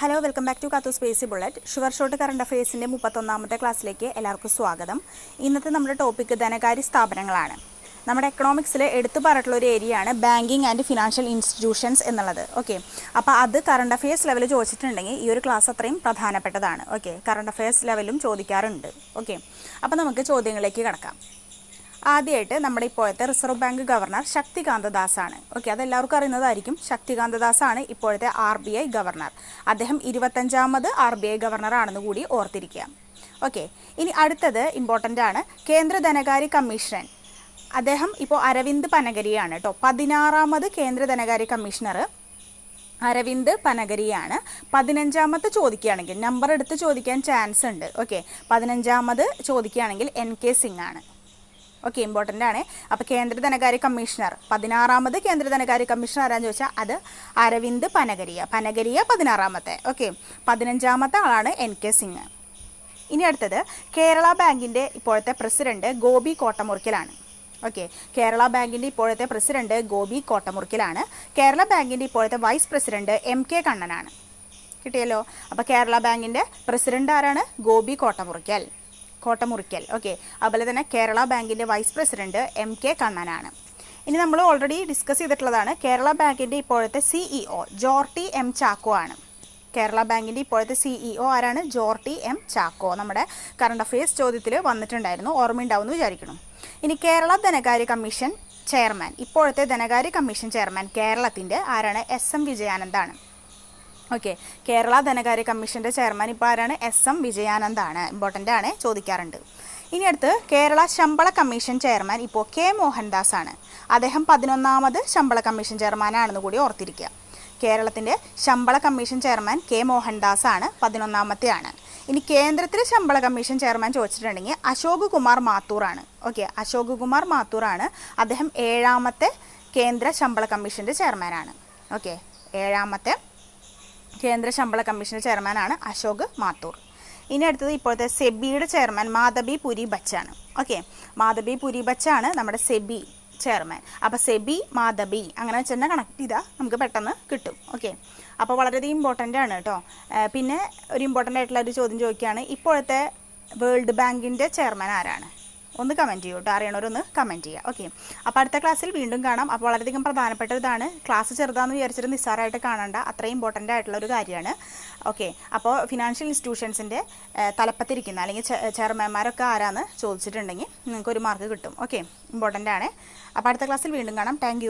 Hello welcome back to കാത്തു സ്പേസി bullet sure shot current അഫയേഴ്സിന്റെ മുപ്പത്തൊന്നാമത്തെ ക്ലാസ്സിലേക്ക് എല്ലാവർക്കും സ്വാഗതം. ഇന്നത്തെ നമ്മുടെ ടോപ്പിക്ക് ധനകാര്യ സ്ഥാപനങ്ങളാണ്. നമ്മുടെ എക്കണോമിക്സിൽ എടുത്തു പറഞ്ഞിട്ടുള്ള ഒരു ഏരിയയാണ് ബാങ്കിങ് ആൻഡ് ഫിനാൻഷ്യൽ ഇൻസ്റ്റിറ്റ്യൂഷൻസ് എന്നുള്ളത്. ഓക്കെ അപ്പോൾ അത് കറണ്ട് അഫയേഴ്സ് ലെവൽ ചോദിച്ചിട്ടുണ്ടെങ്കിൽ ഈ ഒരു ക്ലാസ് അത്രയും പ്രധാനപ്പെട്ടതാണ്. ഓക്കെ കറണ്ട് അഫയേഴ്സ് ലെവലും ചോദിക്കാറുണ്ട്. ഓക്കെ അപ്പോൾ നമുക്ക് ചോദ്യങ്ങളിലേക്ക് കിടക്കാം. ആദ്യമായിട്ട് നമ്മുടെ ഇപ്പോഴത്തെ reserve bank governor Shaktikanta Das ആണ് ഓക്കെ അതെല്ലാവർക്കും അറിയുന്നതായിരിക്കും. ശക്തികാന്ത ദാസ് ആണ് ഇപ്പോഴത്തെ ആർ ബി ഐ ഗവർണർ. അദ്ദേഹം ഇരുപത്തഞ്ചാമത് ആർ ബി ഐ ഗവർണർ ആണെന്ന് കൂടി ഓർത്തിരിക്കുക. ഓക്കെ ഇനി അടുത്തത് ഇമ്പോർട്ടന്റ് ആണ്. കേന്ദ്ര ധനകാര്യ കമ്മീഷൻ അദ്ദേഹം ഇപ്പോൾ അരവിന്ദ് പനഗരിയാണ് കേട്ടോ പതിനാറാമത് കേന്ദ്ര ധനകാര്യ കമ്മീഷണർ അരവിന്ദ് പനഗരിയാണ്. പതിനഞ്ചാമത്തെ ചോദിക്കുകയാണെങ്കിൽ നമ്പർ എടുത്ത് ചോദിക്കാൻ ചാൻസ് ഉണ്ട്. ഓക്കെ പതിനഞ്ചാമത് ചോദിക്കുകയാണെങ്കിൽ എൻ കെ സിംഗ് ആണ്. ഓക്കെ ഇമ്പോർട്ടന്റ് ആണ്. അപ്പോൾ കേന്ദ്ര ധനകാര്യ കമ്മീഷണർ പതിനാറാമത് കേന്ദ്ര ധനകാര്യ കമ്മീഷണർ ആരാന്ന് ചോദിച്ചാൽ അത് അരവിന്ദ് പനഗരിയ പനഗരിയ പതിനാറാമത്തെ. ഓക്കെ പതിനഞ്ചാമത്തെ ആളാണ് എൻ കെ സിംഗ്. ഇനി അടുത്തത് കേരള ബാങ്കിന്റെ ഇപ്പോഴത്തെ പ്രസിഡന്റ് ഗോപി കോട്ടമുറിക്കലാണ്. ഓക്കെ കേരള ബാങ്കിന്റെ ഇപ്പോഴത്തെ പ്രസിഡന്റ് ഗോപി കോട്ടമുറിക്കലാണ്. കേരള ബാങ്കിന്റെ ഇപ്പോഴത്തെ വൈസ് പ്രസിഡന്റ് എം കെ കണ്ണനാണ്. കിട്ടിയല്ലോ? അപ്പോൾ കേരള ബാങ്കിന്റെ പ്രസിഡന്റ് ആരാണ്? ഗോപി കോട്ടമുറിക്കൽ. കോട്ടമുറിക്കൽ. ഓക്കെ അതുപോലെ തന്നെ കേരള ബാങ്കിന്റെ വൈസ് പ്രസിഡന്റ് എം കെ കണ്ണനാണ്. ഇനി നമ്മൾ ഓൾറെഡി ഡിസ്കസ് ചെയ്തിട്ടുള്ളതാണ് കേരള ബാങ്കിന്റെ ഇപ്പോഴത്തെ സിഇഒ ജോർട്ടി എം ചാക്കോ ആണ്. കേരള ബാങ്കിന്റെ ഇപ്പോഴത്തെ സിഇഒ ആരാണ്? ജോർട്ടി എം ചാക്കോ. നമ്മുടെ കറണ്ട് അഫയേഴ്സ് ചോദ്യത്തിൽ വന്നിട്ടുണ്ടായിരുന്നു. ഓർമ്മയുണ്ടാവും എന്ന് വിചാരിക്കണം ഇനി കേരള ധനകാര്യ കമ്മീഷൻ ചെയർമാൻ. ഇപ്പോഴത്തെ ധനകാര്യ കമ്മീഷൻ ചെയർമാൻ കേരളത്തിന്റെ ആരാണ്? എസ് എം വിജയാനന്ദാണ്. ഓക്കെ. കേരള ധനകാര്യ കമ്മീഷന്റെ ചെയർമാൻ ഇപ്പോൾ ആരാണ്? S M വിജയാനന്ദാണ്. ഇമ്പോർട്ടന്റ് ആണ്. ചോദിക്കാറുണ്ട്. ഇനി അടുത്ത് കേരള ശമ്പള കമ്മീഷൻ ചെയർമാൻ ഇപ്പോൾ കെ മോഹൻദാസ് ആണ് അദ്ദേഹം പതിനൊന്നാമത് ശമ്പള കമ്മീഷൻ ചെയർമാനാണെന്ന് കൂടി ഓർത്തിരിക്കുക. കേരളത്തിന്റെ ശമ്പള കമ്മീഷൻ ചെയർമാൻ കെ മോഹൻദാസ് ആണ് പതിനൊന്നാമത്തെ ആണ് ഇനി കേന്ദ്രത്തിലെ ശമ്പള കമ്മീഷൻ ചെയർമാൻ ചോദിച്ചിട്ടുണ്ടെങ്കിൽ അശോക് കുമാർ മാത്തൂറാണ്. ഓക്കെ അശോക് കുമാർ മാത്തൂറാണ്. അദ്ദേഹം ഏഴാമത്തെ കേന്ദ്ര ശമ്പള കമ്മീഷന്റെ ചെയർമാനാണ്. ഓക്കെ ഏഴാമത്തെ കേന്ദ്ര ശമ്പള കമ്മീഷൻ ചെയർമാനാണ് അശോക് മാത്തൂർ. ഇനി അടുത്തത് ഇപ്പോഴത്തെ സെബിയുടെ ചെയർമാൻ മാധബി പുരി ബച്ചാണ് ഓക്കെ മാധബി പുരി ബച്ചാണ് നമ്മുടെ സെബി ചെയർമാൻ. അപ്പോൾ സെബി മാധബി അങ്ങനെ വെച്ച് തന്നെ കണക്ട് ചെയ്താൽ നമുക്ക് പെട്ടെന്ന് കിട്ടും. ഓക്കെ അപ്പോൾ വളരെയധികം ഇമ്പോർട്ടന്റ് ആണ് കേട്ടോ പിന്നെ ഒരു ഇമ്പോർട്ടന്റ് ആയിട്ടുള്ള ഒരു ചോദ്യം ചോദിക്കുകയാണ് ഇപ്പോഴത്തെ വേൾഡ് ബാങ്കിന്റെ ചെയർമാൻ ആരാണ്? ഒന്ന് കമന്റ് ചെയ്യൂ കേട്ടോ അറിയണവരൊന്ന് കമന്റ് ചെയ്യുക ഓക്കെ അപ്പോൾ അടുത്ത ക്ലാസ്സിൽ വീണ്ടും കാണാം. അപ്പോൾ വളരെയധികം പ്രധാനപ്പെട്ട ഇതാണ്. ക്ലാസ് ചെറുതാന്ന് വിചാരിച്ചിട്ട് നിസ്സാരമായിട്ട് കാണണ്ട. അത്രയും ഇമ്പോർട്ടന്റ് ആയിട്ടുള്ള ഒരു കാര്യമാണ്. ഓക്കെ അപ്പോൾ ഫിനാൻഷ്യൽ ഇൻസ്റ്റിറ്റ്യൂഷൻസിന്റെ തലപ്പത്തിരിക്കുന്ന അല്ലെങ്കിൽ ചെയർമാൻമാരൊക്കെ ആരാന്ന് ചോദിച്ചിട്ടുണ്ടെങ്കിൽ നിങ്ങൾക്ക് ഒരു മാർക്ക് കിട്ടും. ഓക്കെ ഇമ്പോർട്ടന്റ് ആണ്. അപ്പോൾ അടുത്ത ക്ലാസ്സിൽ വീണ്ടും കാണാം. താങ്ക്